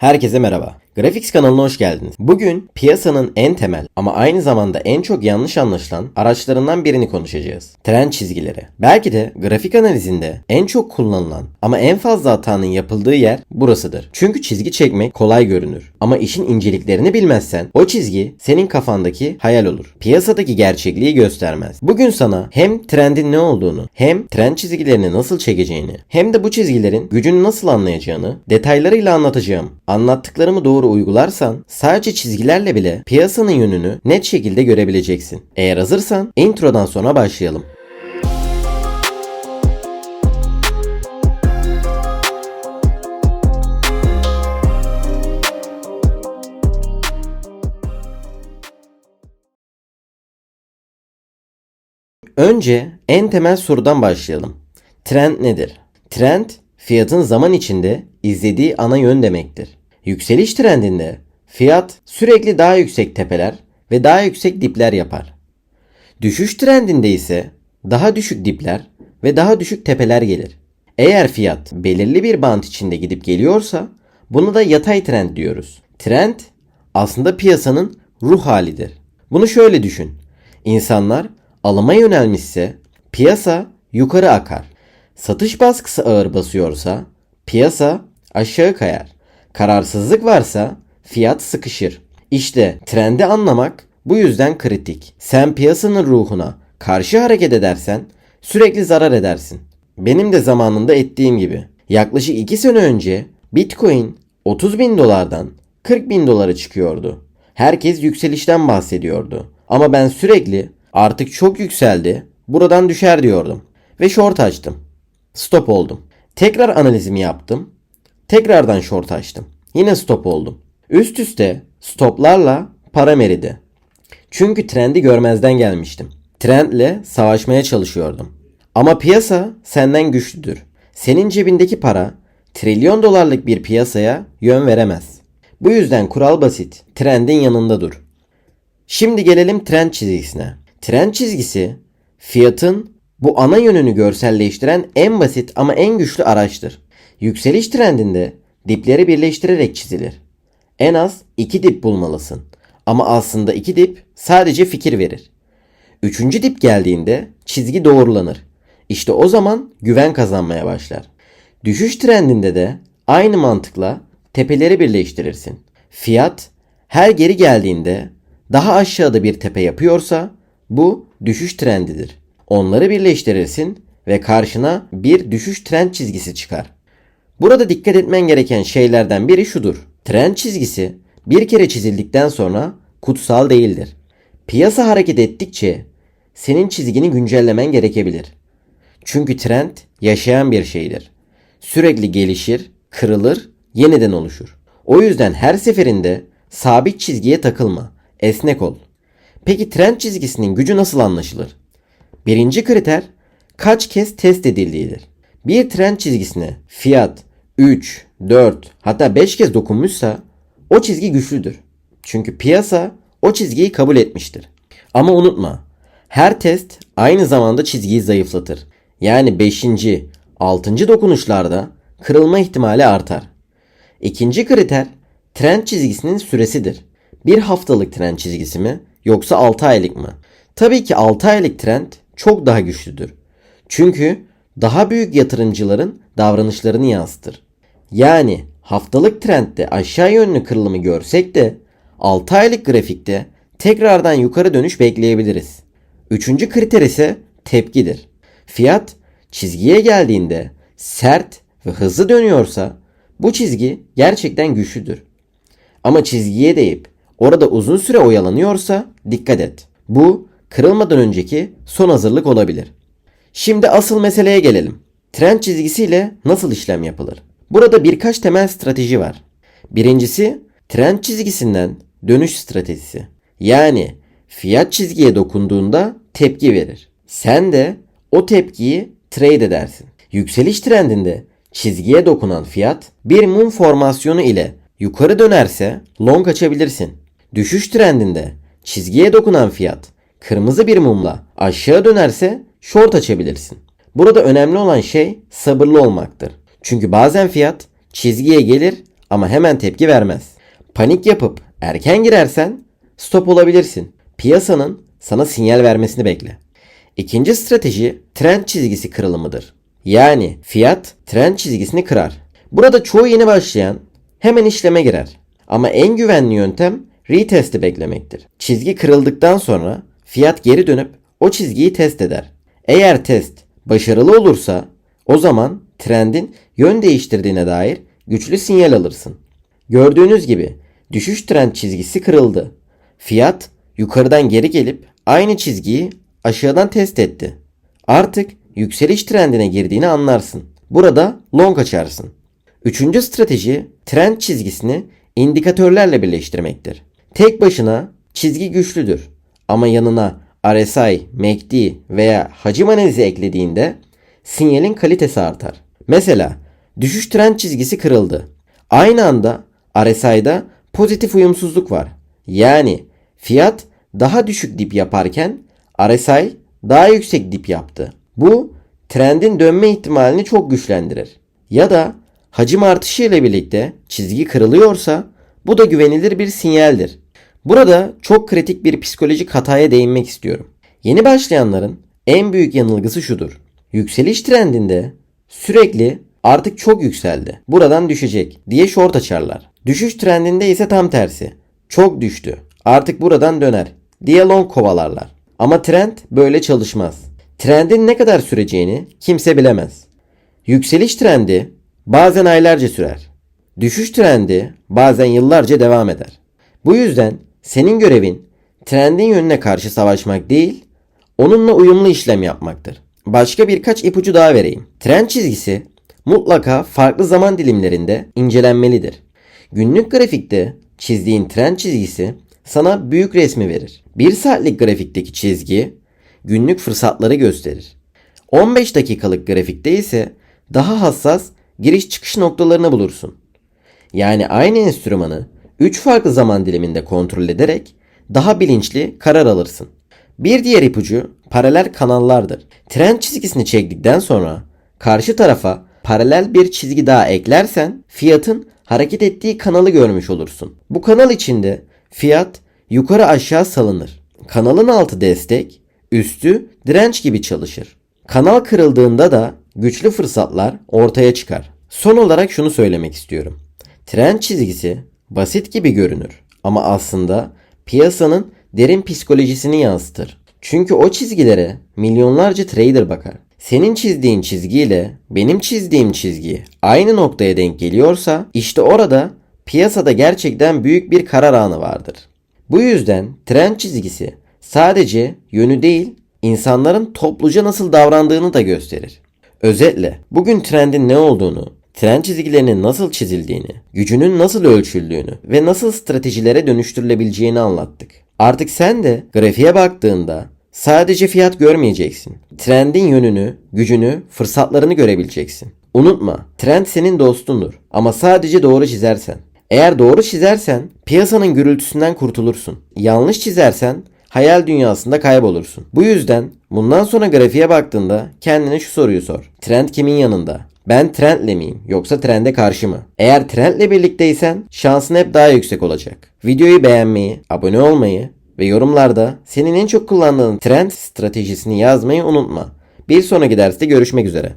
Herkese merhaba. Graphics kanalına hoş geldiniz. Bugün piyasanın en temel ama aynı zamanda en çok yanlış anlaşılan araçlarından birini konuşacağız. Trend çizgileri. Belki de grafik analizinde en çok kullanılan ama en fazla hatanın yapıldığı yer burasıdır. Çünkü çizgi çekmek kolay görünür. Ama işin inceliklerini bilmezsen o çizgi senin kafandaki hayal olur. Piyasadaki gerçekliği göstermez. Bugün sana hem trendin ne olduğunu, hem trend çizgilerini nasıl çekeceğini, hem de bu çizgilerin gücünü nasıl anlayacağını detaylarıyla anlatacağım. Anlattıklarımı doğru uygularsan sadece çizgilerle bile piyasanın yönünü net şekilde görebileceksin. Eğer hazırsan introdan sonra başlayalım. Önce en temel sorudan başlayalım. Trend nedir? Trend, fiyatın zaman içinde izlediği ana yön demektir. Yükseliş trendinde fiyat sürekli daha yüksek tepeler ve daha yüksek dipler yapar. Düşüş trendinde ise daha düşük dipler ve daha düşük tepeler gelir. Eğer fiyat belirli bir bant içinde gidip geliyorsa buna da yatay trend diyoruz. Trend aslında piyasanın ruh halidir. Bunu şöyle düşün. İnsanlar alıma yönelmişse piyasa yukarı akar. Satış baskısı ağır basıyorsa piyasa aşağı kayar. Kararsızlık varsa fiyat sıkışır. İşte trendi anlamak bu yüzden kritik. Sen piyasanın ruhuna karşı hareket edersen sürekli zarar edersin. Benim de zamanında ettiğim gibi. Yaklaşık 2 sene önce Bitcoin 30 bin dolardan 40 bin dolara çıkıyordu. Herkes yükselişten bahsediyordu. Ama ben sürekli artık çok yükseldi buradan düşer diyordum. Ve short açtım. Stop oldum. Tekrar analizimi yaptım. Tekrardan short açtım. Yine stop oldum. Üst üste stoplarla param eridi. Çünkü trendi görmezden gelmiştim. Trendle savaşmaya çalışıyordum. Ama piyasa senden güçlüdür. Senin cebindeki para trilyon dolarlık bir piyasaya yön veremez. Bu yüzden kural basit. Trendin yanında dur. Şimdi gelelim trend çizgisine. Trend çizgisi fiyatın bu ana yönünü görselleştiren en basit ama en güçlü araçtır. Yükseliş trendinde dipleri birleştirerek çizilir. En az iki dip bulmalısın. Ama aslında iki dip sadece fikir verir. Üçüncü dip geldiğinde çizgi doğrulanır. İşte o zaman güven kazanmaya başlar. Düşüş trendinde de aynı mantıkla tepeleri birleştirirsin. Fiyat her geri geldiğinde daha aşağıda bir tepe yapıyorsa bu düşüş trendidir. Onları birleştirirsin ve karşına bir düşüş trend çizgisi çıkar. Burada dikkat etmen gereken şeylerden biri şudur. Trend çizgisi bir kere çizildikten sonra kutsal değildir. Piyasa hareket ettikçe senin çizgini güncellemen gerekebilir. Çünkü trend yaşayan bir şeydir. Sürekli gelişir, kırılır, yeniden oluşur. O yüzden her seferinde sabit çizgiye takılma. Esnek ol. Peki trend çizgisinin gücü nasıl anlaşılır? Birinci kriter kaç kez test edildiğidir. Bir trend çizgisine fiyat 3, 4 hatta 5 kez dokunmuşsa o çizgi güçlüdür. Çünkü piyasa o çizgiyi kabul etmiştir. Ama unutma her test aynı zamanda çizgiyi zayıflatır. Yani 5. 6. dokunuşlarda kırılma ihtimali artar. İkinci kriter trend çizgisinin süresidir. Bir haftalık trend çizgisi mi yoksa 6 aylık mı? Tabii ki 6 aylık trend çok daha güçlüdür. Çünkü daha büyük yatırımcıların davranışlarını yansıtır. Yani haftalık trendde aşağı yönlü kırılımı görsek de 6 aylık grafikte tekrardan yukarı dönüş bekleyebiliriz. Üçüncü kriter ise tepkidir. Fiyat çizgiye geldiğinde sert ve hızlı dönüyorsa bu çizgi gerçekten güçlüdür. Ama çizgiye değip orada uzun süre oyalanıyorsa dikkat et. Bu kırılmadan önceki son hazırlık olabilir. Şimdi asıl meseleye gelelim. Trend çizgisiyle nasıl işlem yapılır? Burada birkaç temel strateji var. Birincisi trend çizgisinden dönüş stratejisi. Yani fiyat çizgiye dokunduğunda tepki verir. Sen de o tepkiyi trade edersin. Yükseliş trendinde çizgiye dokunan fiyat bir mum formasyonu ile yukarı dönerse long açabilirsin. Düşüş trendinde çizgiye dokunan fiyat kırmızı bir mumla aşağı dönerse short açabilirsin. Burada önemli olan şey sabırlı olmaktır. Çünkü bazen fiyat çizgiye gelir ama hemen tepki vermez. Panik yapıp erken girersen stop olabilirsin. Piyasanın sana sinyal vermesini bekle. İkinci strateji trend çizgisi kırılımıdır. Yani fiyat trend çizgisini kırar. Burada çoğu yeni başlayan hemen işleme girer. Ama en güvenli yöntem retest'i beklemektir. Çizgi kırıldıktan sonra fiyat geri dönüp o çizgiyi test eder. Eğer test başarılı olursa o zaman trendin yön değiştirdiğine dair güçlü sinyal alırsın. Gördüğünüz gibi düşüş trend çizgisi kırıldı. Fiyat yukarıdan geri gelip aynı çizgiyi aşağıdan test etti. Artık yükseliş trendine girdiğini anlarsın. Burada long açarsın. Üçüncü strateji trend çizgisini indikatörlerle birleştirmektir. Tek başına çizgi güçlüdür ama yanına RSI, MACD veya hacim analizi eklediğinde sinyalin kalitesi artar. Mesela düşüş trend çizgisi kırıldı. Aynı anda RSI'da pozitif uyumsuzluk var. Yani fiyat daha düşük dip yaparken RSI daha yüksek dip yaptı. Bu trendin dönme ihtimalini çok güçlendirir. Ya da hacim artışı ile birlikte çizgi kırılıyorsa bu da güvenilir bir sinyaldir. Burada çok kritik bir psikolojik hataya değinmek istiyorum. Yeni başlayanların en büyük yanılgısı şudur. Yükseliş trendinde sürekli artık çok yükseldi. Buradan düşecek diye short açarlar. Düşüş trendinde ise tam tersi. Çok düştü. Artık buradan döner diye long kovalarlar. Ama trend böyle çalışmaz. Trendin ne kadar süreceğini kimse bilemez. Yükseliş trendi bazen aylarca sürer. Düşüş trendi bazen yıllarca devam eder. Bu yüzden senin görevin trendin yönüne karşı savaşmak değil, onunla uyumlu işlem yapmaktır. Başka birkaç ipucu daha vereyim. Trend çizgisi mutlaka farklı zaman dilimlerinde incelenmelidir. Günlük grafikte çizdiğin trend çizgisi sana büyük resmi verir. 1 saatlik grafikteki çizgi günlük fırsatları gösterir. 15 dakikalık grafikte ise daha hassas giriş çıkış noktalarını bulursun. Yani aynı enstrümanı 3 farklı zaman diliminde kontrol ederek daha bilinçli karar alırsın. Bir diğer ipucu paralel kanallardır. Trend çizgisini çektikten sonra karşı tarafa paralel bir çizgi daha eklersen fiyatın hareket ettiği kanalı görmüş olursun. Bu kanal içinde fiyat yukarı aşağı salınır. Kanalın altı destek, üstü direnç gibi çalışır. Kanal kırıldığında da güçlü fırsatlar ortaya çıkar. Son olarak şunu söylemek istiyorum. Trend çizgisi basit gibi görünür ama aslında piyasanın derin psikolojisini yansıtır. Çünkü o çizgilere milyonlarca trader bakar. Senin çizdiğin çizgiyle benim çizdiğim çizgi aynı noktaya denk geliyorsa işte orada piyasada gerçekten büyük bir karar anı vardır. Bu yüzden trend çizgisi sadece yönü değil insanların topluca nasıl davrandığını da gösterir. Özetle bugün trendin ne olduğunu, trend çizgilerinin nasıl çizildiğini, gücünün nasıl ölçüldüğünü ve nasıl stratejilere dönüştürülebileceğini anlattık. Artık sen de grafiğe baktığında sadece fiyat görmeyeceksin. Trendin yönünü, gücünü, fırsatlarını görebileceksin. Unutma, trend senin dostundur ama sadece doğru çizersen. Eğer doğru çizersen piyasanın gürültüsünden kurtulursun. Yanlış çizersen hayal dünyasında kaybolursun. Bu yüzden bundan sonra grafiğe baktığında kendine şu soruyu sor. Trend kimin yanında? Ben trendle miyim yoksa trende karşı mı? Eğer trendle birlikteysen şansın hep daha yüksek olacak. Videoyu beğenmeyi, abone olmayı ve yorumlarda senin en çok kullandığın trend stratejisini yazmayı unutma. Bir sonraki derste görüşmek üzere.